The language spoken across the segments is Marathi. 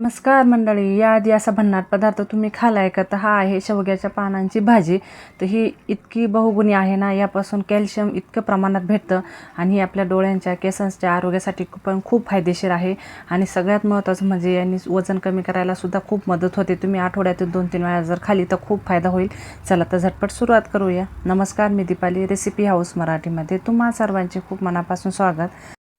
नमस्कार मंडळी याआधी असा भन्नाट पदार्थ तुम्ही खालाय का? तर हा आहे शेवग्याच्या पानांची भाजी. तर ही इतकी बहुगुणी आहे ना यापासून कॅल्शियम इतकं प्रमाणात भेटतं आणि ही आपल्या डोळ्यांच्या केसांच्या आरोग्यासाठी पण खूप फायदेशीर आहे. आणि सगळ्यात महत्त्वाचं म्हणजे यांनी वजन कमी करायला सुद्धा खूप मदत होते. तुम्ही आठवड्यातून दोन तीन वेळा जर खाली तर खूप फायदा होईल. चला तर झटपट सुरुवात करूया. नमस्कार मी दीपाली रेसिपी हाऊस मराठीमध्ये. तुम्हा सर्वांचे खूप मनापासून स्वागत.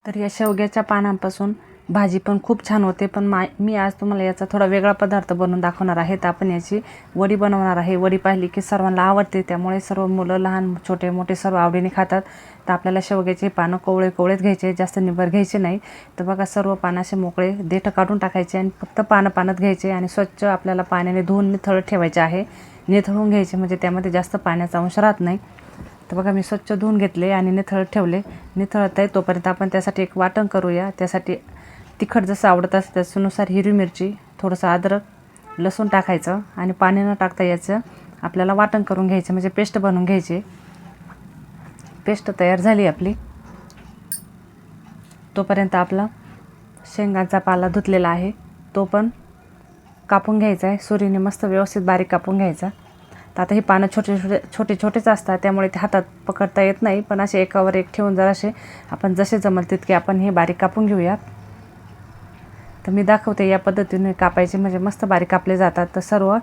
तर या शेवग्याच्या पानांपासून भाजी पण खूप छान होते पण मा मी आज तुम्हाला याचा थोडा वेगळा पदार्थ बनवून दाखवणार आहे. तर आपण याची वडी बनवणार आहे. वडी पाहिली की सर्वांना आवडते त्यामुळे सर्व मुलं लहान छोटे मोठे सर्व आवडीने खातात. तर आपल्याला शेवग्याचे पानं कोवळे कोवळेच घ्यायचे जास्त निबर घ्यायचे नाही. तर बघा सर्व पानाचे मोकळे देठं काढून टाकायचे आणि फक्त पानं पाण्यात घ्यायचे आणि स्वच्छ आपल्याला पाण्याने धुवून निथळत ठेवायचे आहे. निथळून घ्यायचे म्हणजे त्यामध्ये जास्त पाण्याचा अंश राहत नाही. तर बघा मी स्वच्छ धुवून घेतले आणि निथळत ठेवले. निथळत आहे तोपर्यंत आपण त्यासाठी एक वाटण करूया. त्यासाठी तिखट जसं आवडत असतं त्याच्यानुसार हिरवी मिरची थोडंसं अद्रक लसूण टाकायचं आणि पाणी न टाकता याचं आपल्याला वाटण करून घ्यायचं म्हणजे पेस्ट बनवून घ्यायची. पेस्ट तयार झाली आपली. तोपर्यंत आपला शेंगांचा पाला धुतलेला आहे. तो पण कापून घ्यायचा आहे. सुरीने मस्त व्यवस्थित बारीक कापून घ्यायचा. तर आता ही पानं छोटे छोटे छोटे छोटेच असतात. त्यामुळे ते हातात पकडता येत नाही. पण असे एकावर एक ठेवून जरासे आपण जसे जमल तितके आपण हे बारीक कापून घेऊयात. तर मी दाखवते या पद्धतीने कापायचे म्हणजे मस्त बारीक कापले जातात. तर सर्व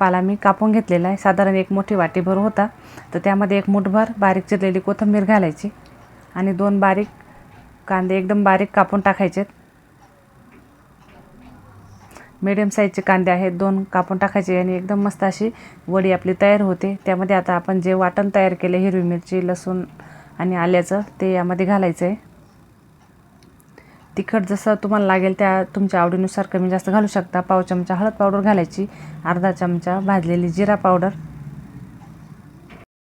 पाला मी कापून घेतलेला आहे. साधारण एक मोठी वाटीभर होता. तर त्यामध्ये एक मुठभर बारीक चिरलेली कोथिंबीर घालायची आणि दोन बारीक कांदे एकदम बारीक कापून टाकायचे मीडियम साईजचे कांदे आहेत दोन कापून टाकायचे आणि एकदम मस्त अशी वडी आपली तयार होते. त्यामध्ये आता आपण जे वाटण तयार केले हिरवी मिरची लसूण आणि आल्याचं ते यामध्ये घालायचं आहे तिखट जसं तुम्हाला लागेल त्या तुमच्या आवडीनुसार कमी जास्त घालू शकता. पाव चमचा हळद पावडर घालायची अर्धा चमचा भाजलेली जिरा पावडर.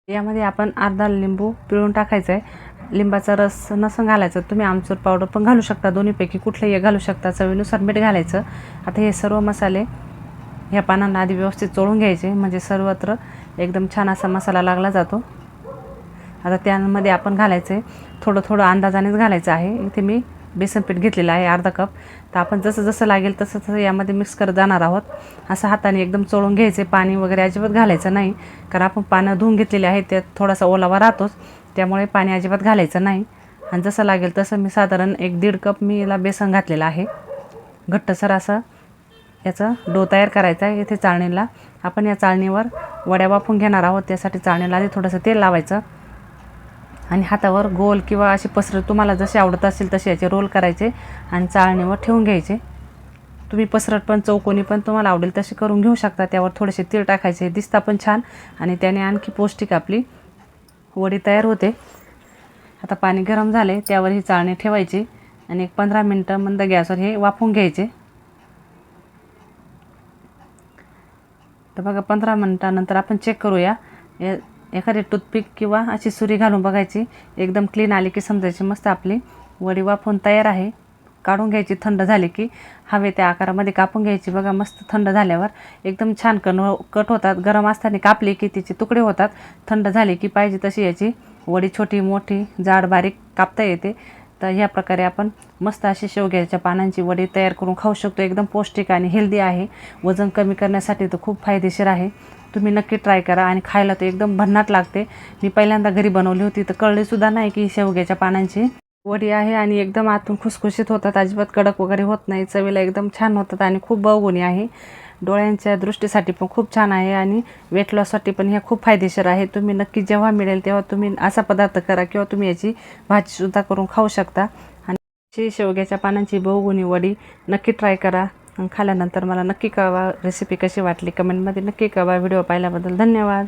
यामध्ये आपण अर्धा लिंबू पिळून टाकायचं आहे लिंबाचा रस नसं घालायचं. तुम्ही आमचूर पावडर पण घालू शकता. दोन्हीपैकी कुठलंही घालू शकता. चवीनुसार मीठ घालायचं. आता हे सर्व मसाले ह्या पानांना आधी व्यवस्थित चोळून घ्यायचे. म्हणजे सर्वत्र एकदम छान असा मसाला लागला जातो. आता त्यामध्ये आपण घालायचं आहे थोडं थोडं अंदाजानेच घालायचं आहे. इथे मी बेसन पीठ घेतलेलं आहे अर्धा कप. तर आपण जसं जसं लागेल तसं तसं यामध्ये मिक्स करत जाणार आहोत. असं हाताने एकदम चोळून घ्यायचे पाणी वगैरे अजिबात घालायचं नाही. कारण आपण पानं धुवून घेतलेले आहे त्यात थोडासा ओलावा राहतोच. त्यामुळे पाणी अजिबात घालायचं नाही. आणि जसं लागेल तसं मी साधारण एक दीड कप मी याला बेसन घातलेलं आहे. घट्टसर असं याचं डो तयार करायचा आहे इथे चाळणीला. आपण या चाळणीवर वड्या वाफून घेणार आहोत. त्यासाठी चाळणीला आधी थोडंसं तेल लावायचं. आणि हातावर गोल किंवा असे पसरत तुम्हाला जसे आवडत असेल तसे याचे रोल करायचे आणि चाळणीवर ठेवून घ्यायचे. तुम्ही पसरट पण चौकोनी पण तुम्हाला आवडेल तसे करून घेऊ शकता. त्यावर थोडेसे तीळ टाकायचे दिसता पण छान. आणि त्याने आणखी पौष्टिक आपली वडी तयार होते. आता पाणी गरम झाले त्यावर ही चाळणी ठेवायची. आणि एक पंधरा मिनटं मंद गॅसवर हे वाफवून घ्यायचे. तर बघा पंधरा मिनटानंतर आपण चेक करूया. या एखादी टूथपिक किंवा अशी सुरी घालून बघायची. एकदम क्लीन आली की समजायची मस्त आपली. वडी वाफवून तयार आहे. काढून घ्यायची थंड झाली की हवे त्या आकारामध्ये कापून घ्यायची. बघा मस्त थंड झाल्यावर एकदम छान कन कट होतात. गरम असताना कापली की तिचे तुकडे होतात. थंड झाले की पाहिजे तशी याची. वडी छोटी मोठी जाड बारीक कापता येते. तर ह्या प्रकारे आपण मस्त अशी शेवग्याच्या पानांची वडी तयार करून खाऊ शकतो. एकदम पौष्टिक आणि हेल्दी आहे. वजन कमी करण्यासाठी तर खूप फायदेशीर आहे. तुम्ही नक्की ट्राय करा आणि खायला तर एकदम भन्नाट लागते. मी पहिल्यांदा घरी बनवली होती तर कळलेसुद्धा नाही की शेवग्याच्या पानांची. वडी आहे आणि एकदम आतून खुसखुशीत होतात अजिबात कडक वगैरे होत नाही. चवीला एकदम छान होतात आणि खूप बहुगुणी आहे. डोळ्यांच्या दृष्टीसाठी पण खूप छान आहे आणि वेट लॉससाठी पण हे खूप फायदेशीर आहे. तुम्ही नक्की जेव्हा मिळेल तेव्हा तुम्ही असा पदार्थ करा किंवा तुम्ही याची भाजीसुद्धा करून खाऊ शकता. आणि शेवग्याच्या पानांची बहुगुणी वडी नक्की ट्राय करा. खाल्यानंतर मला नक्की कळवा रेसिपी कशी वाटली. कमेंटमध्ये नक्की कळवा. व्हिडिओ पाहिल्याबद्दल धन्यवाद.